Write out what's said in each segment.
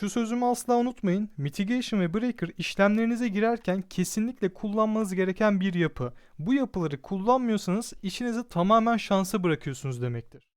Şu sözümü asla unutmayın. Mitigation ve Breaker işlemlerinize girerken kesinlikle kullanmanız gereken bir yapı. Bu yapıları kullanmıyorsanız işinizi tamamen şansa bırakıyorsunuz demektir.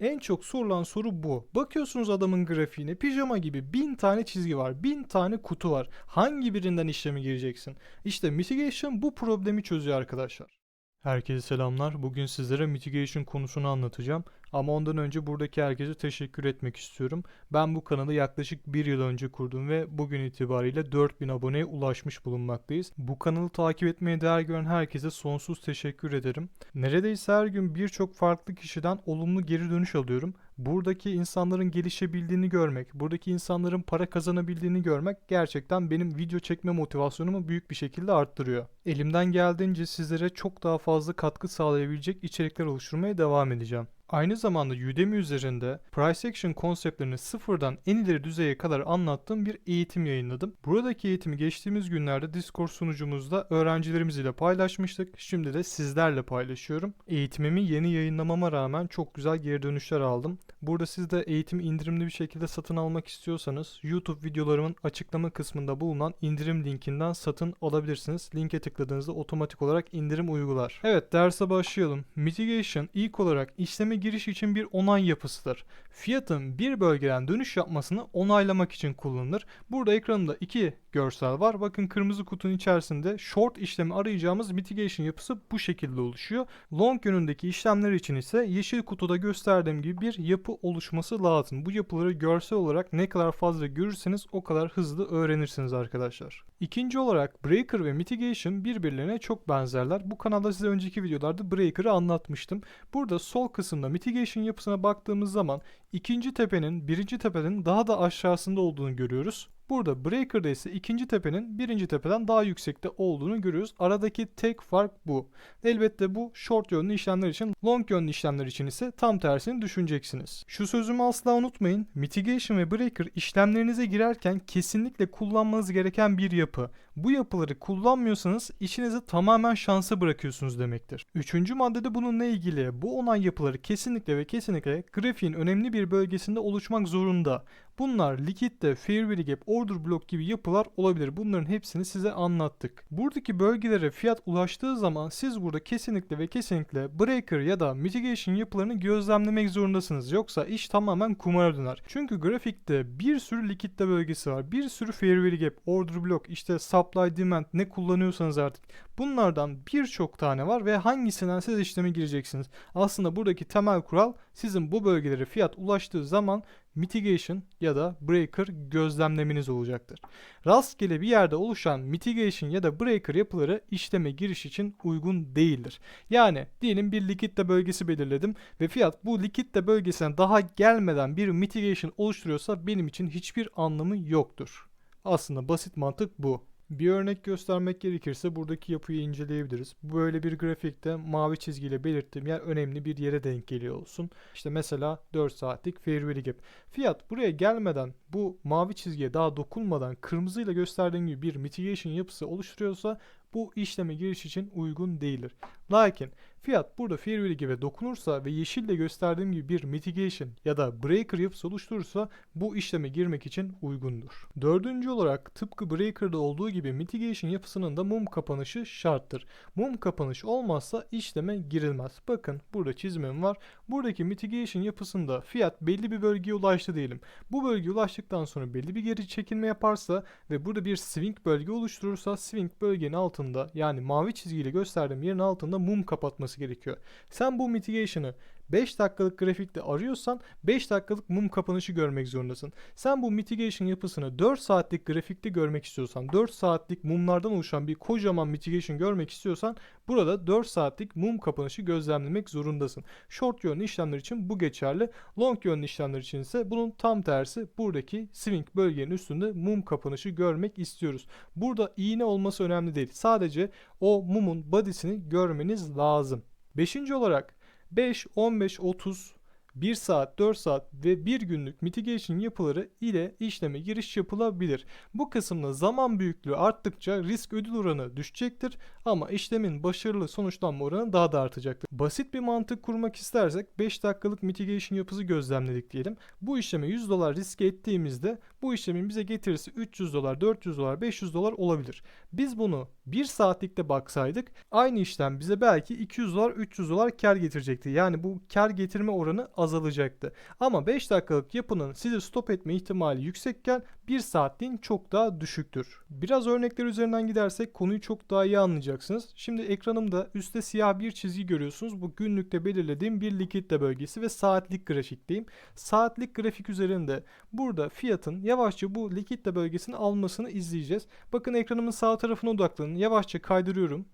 En çok sorulan soru bu. Bakıyorsunuz adamın grafiğine pijama gibi bin tane çizgi var, bin tane kutu var. Hangi birinden işleme gireceksin? İşte mitigation bu problemi çözüyor arkadaşlar. Herkese selamlar. Bugün sizlere mitigation konusunu anlatacağım. Ama ondan önce buradaki herkese teşekkür etmek istiyorum. Ben bu kanalı yaklaşık bir yıl önce kurdum ve bugün itibariyle 4000 aboneye ulaşmış bulunmaktayız. Bu kanalı takip etmeye değer gören herkese sonsuz teşekkür ederim. Neredeyse her gün birçok farklı kişiden olumlu geri dönüş alıyorum. Buradaki insanların gelişebildiğini görmek, buradaki insanların para kazanabildiğini görmek gerçekten benim video çekme motivasyonumu büyük bir şekilde arttırıyor. Elimden geldiğince sizlere çok daha fazla katkı sağlayabilecek içerikler oluşturmaya devam edeceğim. Aynı zamanda Udemy üzerinde price action konseptlerini sıfırdan en ileri düzeye kadar anlattığım bir eğitim yayınladım. Buradaki eğitimi geçtiğimiz günlerde Discord sunucumuzda öğrencilerimiz ile paylaşmıştık. Şimdi de sizlerle paylaşıyorum. Eğitimimi yeni yayınlamama rağmen çok güzel geri dönüşler aldım. Burada siz de eğitimi indirimli bir şekilde satın almak istiyorsanız YouTube videolarımın açıklama kısmında bulunan indirim linkinden satın alabilirsiniz. Linke tıkladığınızda otomatik olarak indirim uygular. Evet derse başlayalım. Mitigation ilk olarak işleme giriş için bir onay yapısıdır. Fiyatın bir bölgeden dönüş yapmasını onaylamak için kullanılır. Burada ekranımda iki görsel var. Bakın kırmızı kutunun içerisinde short işlemi arayacağımız mitigation yapısı bu şekilde oluşuyor. Long yönündeki işlemler için ise yeşil kutuda gösterdiğim gibi bir yapı oluşması lazım. Bu yapıları görsel olarak ne kadar fazla görürseniz o kadar hızlı öğrenirsiniz arkadaşlar. İkinci olarak Breaker ve Mitigation birbirlerine çok benzerler. Bu kanalda size önceki videolarda Breaker'ı anlatmıştım. Burada sol kısımda Mitigation yapısına baktığımız zaman ikinci tepenin birinci tepenin daha da aşağısında olduğunu görüyoruz. Burada Breaker'da ise ikinci tepenin birinci tepeden daha yüksekte olduğunu görüyoruz. Aradaki tek fark bu. Elbette bu short yönlü işlemler için, long yönlü işlemler için ise tam tersini düşüneceksiniz. Şu sözümü asla unutmayın. Mitigation ve Breaker işlemlerinize girerken kesinlikle kullanmanız gereken bir yapı. Bu yapıları kullanmıyorsanız işinizi tamamen şansa bırakıyorsunuz demektir. Üçüncü maddede bununla ilgili bu onay yapıları kesinlikle ve kesinlikle grafiğin önemli bir bölgesinde oluşmak zorunda. Bunlar likitte, fair gap, order block gibi yapılar olabilir. Bunların hepsini size anlattık. Buradaki bölgelere fiyat ulaştığı zaman siz burada kesinlikle ve kesinlikle breaker ya da mitigation yapılarını gözlemlemek zorundasınız. Yoksa iş tamamen kumara döner. Çünkü grafikte bir sürü likitte bölgesi var. Bir sürü fair gap, order block, işte supply demand ne kullanıyorsanız artık. Bunlardan birçok tane var ve hangisinden siz işleme gireceksiniz. Aslında buradaki temel kural sizin bu bölgelere fiyat ulaştığı zaman mitigation ya da breaker gözlemlemeniz olacaktır. Rastgele bir yerde oluşan mitigation ya da breaker yapıları işleme giriş için uygun değildir. Yani diyelim bir likitte bölgesi belirledim ve fiyat bu likitte bölgesine daha gelmeden bir mitigation oluşturuyorsa benim için hiçbir anlamı yoktur. Aslında basit mantık bu. Bir örnek göstermek gerekirse buradaki yapıyı inceleyebiliriz. Böyle bir grafikte mavi çizgiyle belirttiğim yer önemli bir yere denk geliyor olsun. İşte mesela 4 saatlik fair value gap. Fiyat buraya gelmeden bu mavi çizgiye daha dokunmadan kırmızıyla gösterdiğim gibi bir mitigation yapısı oluşturuyorsa bu işleme giriş için uygun değildir. Lakin fiyat burada fair gibi dokunursa ve yeşille gösterdiğim gibi bir mitigation ya da breaker yapısı oluşturursa bu işleme girmek için uygundur. Dördüncü olarak tıpkı breaker'da olduğu gibi mitigation yapısının da mum kapanışı şarttır. Mum kapanış olmazsa işleme girilmez. Bakın burada çizimim var. Buradaki mitigation yapısında fiyat belli bir bölgeye ulaştı diyelim. Bu bölgeye ulaştıktan sonra belli bir geri çekilme yaparsa ve burada bir swing bölge oluşturursa swing bölgenin altında yani mavi çizgiyle gösterdiğim yerin altında mum kapatması gerekiyor. Sen bu mitigation'ı 5 dakikalık grafikte arıyorsan 5 dakikalık mum kapanışı görmek zorundasın. Sen bu mitigation yapısını 4 saatlik grafikte görmek istiyorsan 4 saatlik mumlardan oluşan bir kocaman mitigation görmek istiyorsan burada 4 saatlik mum kapanışı gözlemlemek zorundasın. Short yönlü işlemler için bu geçerli. Long yönlü işlemler için ise bunun tam tersi buradaki swing bölgenin üstünde mum kapanışı görmek istiyoruz. Burada iğne olması önemli değil. Sadece o mumun body'sini görmeniz lazım. Beşinci olarak 5, 15, 30 1 saat, 4 saat ve 1 günlük mitigation yapıları ile işleme giriş yapılabilir. Bu kısımda zaman büyüklüğü arttıkça risk ödül oranı düşecektir ama işlemin başarılı sonuçlanma oranı daha da artacaktır. Basit bir mantık kurmak istersek 5 dakikalık mitigation yapısı gözlemledik diyelim. Bu işleme 100 dolar riske ettiğimizde bu işlemin bize getirisi 300 dolar, 400 dolar, 500 dolar olabilir. Biz bunu 1 saatlikte baksaydık aynı işlem bize belki 200 dolar, 300 dolar kar getirecekti. Yani bu kar getirme oranı azalacaktı. Ama 5 dakikalık yapının sizi stop etme ihtimali yüksekken 1 saatliğin çok daha düşüktür. Biraz örnekler üzerinden gidersek konuyu çok daha iyi anlayacaksınız. Şimdi ekranımda üstte siyah bir çizgi görüyorsunuz. Bu günlükte belirlediğim bir likitte bölgesi ve saatlik grafikteyim. Saatlik grafik üzerinde burada fiyatın yavaşça bu likitte bölgesini almasını izleyeceğiz. Bakın ekranımın sağ tarafına odaklanın. Yavaşça kaydırıyorum.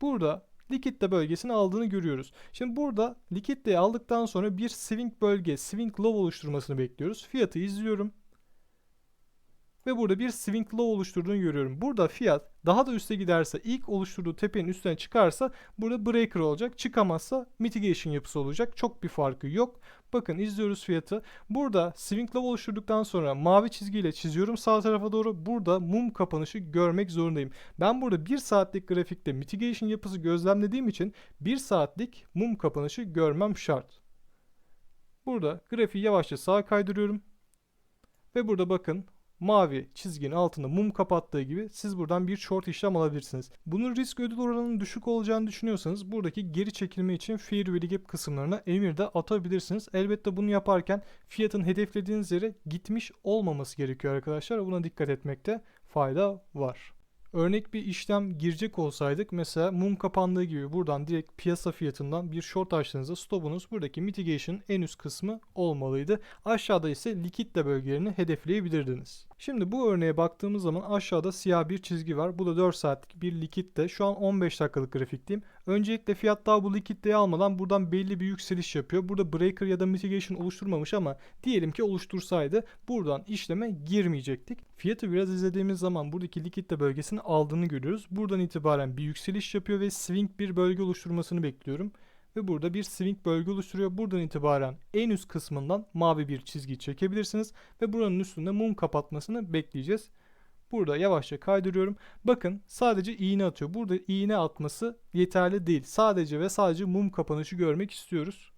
Burada likitte bölgesini aldığını görüyoruz. Şimdi burada likitteyi aldıktan sonra bir swing bölge, swing low oluşturmasını bekliyoruz. Fiyatı izliyorum. Ve burada bir swing low oluşturduğunu görüyorum. Burada fiyat daha da üste giderse ilk oluşturduğu tepenin üstüne çıkarsa burada breaker olacak. Çıkamazsa mitigation yapısı olacak. Çok bir farkı yok. Bakın izliyoruz fiyatı. Burada swing low oluşturduktan sonra mavi çizgiyle çiziyorum sağ tarafa doğru. Burada mum kapanışı görmek zorundayım. Ben burada 1 saatlik grafikte mitigation yapısı gözlemlediğim için 1 saatlik mum kapanışı görmem şart. Burada grafiği yavaşça sağa kaydırıyorum. Ve burada bakın mavi çizginin altında mum kapattığı gibi siz buradan bir short işlem alabilirsiniz. Bunun risk ödül oranının düşük olacağını düşünüyorsanız buradaki geri çekilme için fair value gap kısımlarına emir de atabilirsiniz. Elbette bunu yaparken fiyatın hedeflediğiniz yere gitmiş olmaması gerekiyor arkadaşlar. Buna dikkat etmekte fayda var. Örnek bir işlem girecek olsaydık mesela mum kapandığı gibi buradan direkt piyasa fiyatından bir short açtığınızda stopunuz buradaki mitigation en üst kısmı olmalıydı. Aşağıda ise likitte bölgelerini hedefleyebilirdiniz. Şimdi bu örneğe baktığımız zaman aşağıda siyah bir çizgi var. Bu da 4 saatlik bir likitte. Şu an 15 dakikalık grafikteyim. Öncelikle fiyat daha bu likitteyi almadan buradan belli bir yükseliş yapıyor. Burada breaker ya da mitigation oluşturmamış ama diyelim ki oluştursaydı buradan işleme girmeyecektik. Fiyatı biraz izlediğimiz zaman buradaki likitte bölgesini aldığını görüyoruz. Buradan itibaren bir yükseliş yapıyor ve swing bir bölge oluşturmasını bekliyorum ve burada bir swing bölge oluşturuyor. Buradan itibaren en üst kısmından mavi bir çizgi çekebilirsiniz ve buranın üstünde mum kapatmasını bekleyeceğiz. Burada yavaşça kaydırıyorum. Bakın sadece iğne atıyor. Burada iğne atması yeterli değil. Sadece ve sadece mum kapanışı görmek istiyoruz.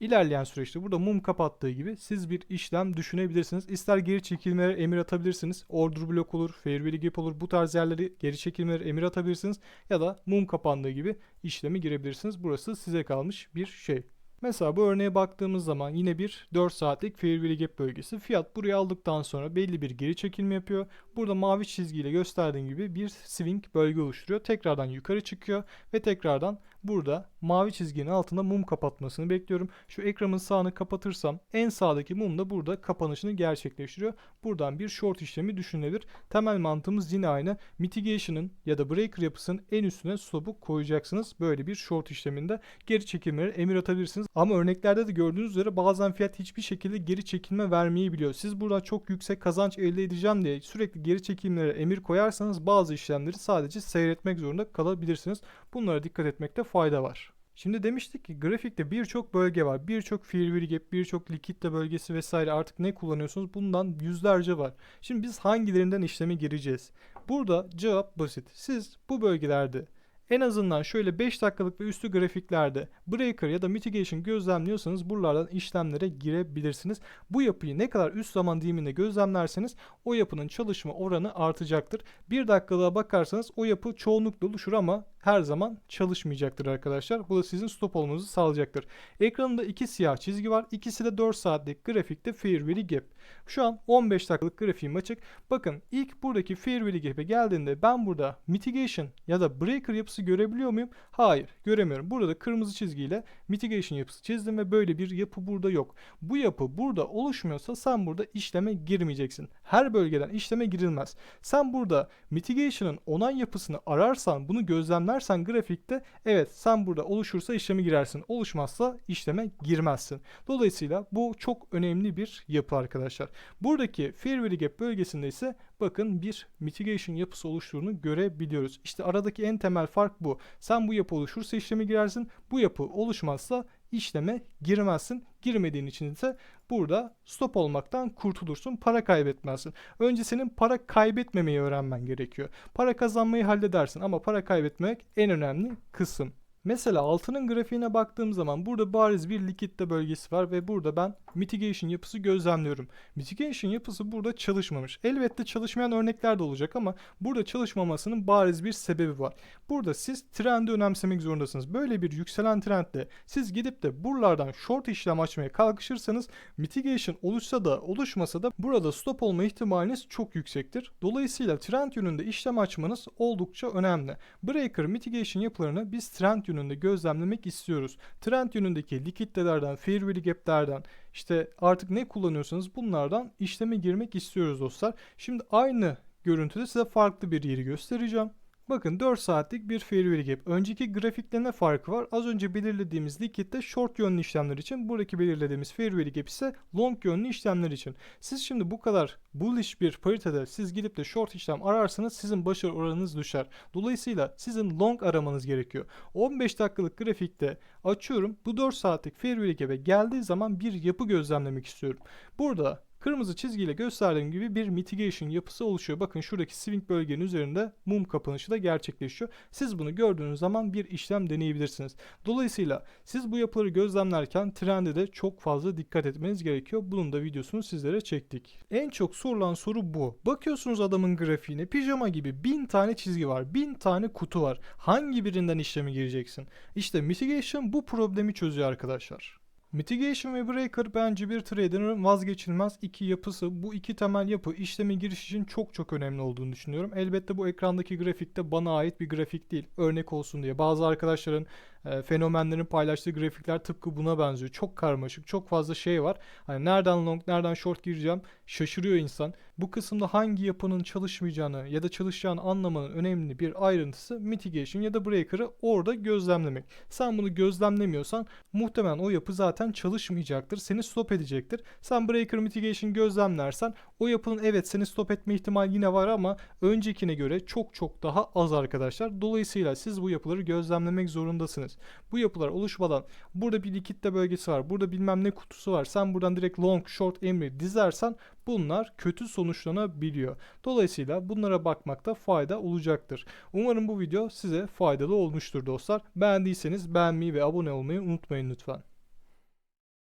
İlerleyen süreçte burada mum kapattığı gibi siz bir işlem düşünebilirsiniz. İster geri çekilmelere emir atabilirsiniz. Order block olur, fair value gap olur. Bu tarz yerleri geri çekilmelere emir atabilirsiniz. Ya da mum kapandığı gibi işlemi girebilirsiniz. Burası size kalmış bir şey. Mesela bu örneğe baktığımız zaman yine bir 4 saatlik fair value gap bölgesi. Fiyat buraya aldıktan sonra belli bir geri çekilme yapıyor. Burada mavi çizgiyle gösterdiğim gibi bir swing bölge oluşturuyor. Tekrardan yukarı çıkıyor ve tekrardan burada mavi çizginin altında mum kapatmasını bekliyorum. Şu ekranın sağını kapatırsam en sağdaki mum da burada kapanışını gerçekleştiriyor. Buradan bir short işlemi düşünülebilir. Temel mantığımız yine aynı. Mitigation'ın ya da breaker yapısının en üstüne stop'u koyacaksınız. Böyle bir short işleminde geri çekilmeleri emir atabilirsiniz. Ama örneklerde de gördüğünüz üzere bazen fiyat hiçbir şekilde geri çekilme vermeyebiliyor. Siz burada çok yüksek kazanç elde edeceğim diye sürekli geri çekilmelere emir koyarsanız bazı işlemleri sadece seyretmek zorunda kalabilirsiniz. Bunlara dikkat etmekte fayda var. Şimdi demiştik ki grafikte birçok bölge var. Birçok gap, birçok likitte bölgesi vesaire artık ne kullanıyorsunuz? Bundan yüzlerce var. Şimdi biz hangilerinden işleme gireceğiz? Burada cevap basit. Siz bu bölgelerde en azından şöyle 5 dakikalık ve üstü grafiklerde breaker ya da mitigation gözlemliyorsanız buralardan işlemlere girebilirsiniz. Bu yapıyı ne kadar üst zaman diliminde gözlemlerseniz o yapının çalışma oranı artacaktır. 1 dakikalığa bakarsanız o yapı çoğunlukla oluşur ama her zaman çalışmayacaktır arkadaşlar. Bu da sizin stop olmanızı sağlayacaktır. Ekranımda iki siyah çizgi var. İkisi de 4 saatlik grafikte fair value gap. Şu an 15 dakikalık grafiğim açık. Bakın ilk buradaki fair value gap'e geldiğinde ben burada mitigation ya da breaker yapısı görebiliyor muyum? Hayır göremiyorum. Burada da kırmızı çizgiyle mitigation yapısı çizdim ve böyle bir yapı burada yok. Bu yapı burada oluşmuyorsa sen burada işleme girmeyeceksin. Her bölgeden işleme girilmez. Sen burada mitigation'ın onay yapısını ararsan bunu gözlemlersen grafikte evet sen burada oluşursa işleme girersin. Oluşmazsa işleme girmezsin. Dolayısıyla bu çok önemli bir yapı arkadaşlar. Buradaki fair gap bölgesinde ise bakın bir mitigation yapısı oluştuğunu görebiliyoruz. İşte aradaki en temel fark bu. Sen bu yapı oluşursa işleme girersin. Bu yapı oluşmazsa işleme girmezsin. Girmediğin için ise burada stop olmaktan kurtulursun. Para kaybetmezsin. Önce senin para kaybetmemeyi öğrenmen gerekiyor. Para kazanmayı halledersin ama para kaybetmek en önemli kısım. Mesela altının grafiğine baktığım zaman burada bariz bir likitte bölgesi var ve burada ben mitigation yapısı gözlemliyorum. Mitigation yapısı burada çalışmamış. Elbette çalışmayan örnekler de olacak ama burada çalışmamasının bariz bir sebebi var. Burada siz trendi önemsemek zorundasınız. Böyle bir yükselen trendle siz gidip de buralardan short işlem açmaya kalkışırsanız mitigation oluşsa da oluşmasa da burada stop olma ihtimaliniz çok yüksektir. Dolayısıyla trend yönünde işlem açmanız oldukça önemli. Breaker mitigation yapılarını biz trend yönünde gözlemlemek istiyoruz. Trend yönündeki likiditelerden, fair value gap'lerden, işte artık ne kullanıyorsanız bunlardan işleme girmek istiyoruz dostlar. Şimdi aynı görüntüde size farklı bir yeri göstereceğim. Bakın 4 saatlik bir fair value gap. Önceki grafikte ne farkı var? Az önce belirlediğimiz likitte short yönlü işlemler için, buradaki belirlediğimiz fair value gap ise long yönlü işlemler için. Siz şimdi bu kadar bullish bir paritede siz gidip de short işlem ararsanız sizin başarı oranınız düşer. Dolayısıyla sizin long aramanız gerekiyor. 15 dakikalık grafikte açıyorum. Bu 4 saatlik fair value gap'e geldiği zaman bir yapı gözlemlemek istiyorum. Burada Kırmızı çizgiyle gösterdiğim gibi bir mitigation yapısı oluşuyor. Bakın şuradaki swing bölgenin üzerinde mum kapanışı da gerçekleşiyor. Siz bunu gördüğünüz zaman bir işlem deneyebilirsiniz. Dolayısıyla siz bu yapıları gözlemlerken trende de çok fazla dikkat etmeniz gerekiyor. Bunun da videosunu sizlere çektik. En çok sorulan soru bu. Bakıyorsunuz adamın grafiğine pijama gibi bin tane çizgi var. Bin tane kutu var. Hangi birinden işlemi gireceksin? İşte mitigation bu problemi çözüyor arkadaşlar. Mitigation ve Breaker bence bir trader'ın vazgeçilmez iki yapısı. Bu iki temel yapı işleme giriş için çok çok önemli olduğunu düşünüyorum. Elbette bu ekrandaki grafikte bana ait bir grafik değil. Örnek olsun diye. Bazı arkadaşların e, fenomenlerin paylaştığı grafikler tıpkı buna benziyor. Çok karmaşık, çok fazla şey var. Hani nereden long, nereden short gireceğim şaşırıyor insan. Bu kısımda hangi yapının çalışmayacağını ya da çalışacağını anlamanın önemli bir ayrıntısı mitigation ya da breaker'ı orada gözlemlemek. Sen bunu gözlemlemiyorsan muhtemelen o yapı zaten çalışmayacaktır. Seni stop edecektir. Sen breaker mitigation gözlemlersen o yapının evet seni stop etme ihtimali yine var ama öncekine göre çok çok daha az arkadaşlar. Dolayısıyla siz bu yapıları gözlemlemek zorundasınız. Bu yapılar oluşmadan burada bir likitte bölgesi var. Burada bilmem ne kutusu var. Sen buradan direkt long, short emri dizersen bunlar kötü sonuçlanabiliyor. Dolayısıyla bunlara bakmakta fayda olacaktır. Umarım bu video size faydalı olmuştur dostlar. Beğendiyseniz beğenmeyi ve abone olmayı unutmayın lütfen.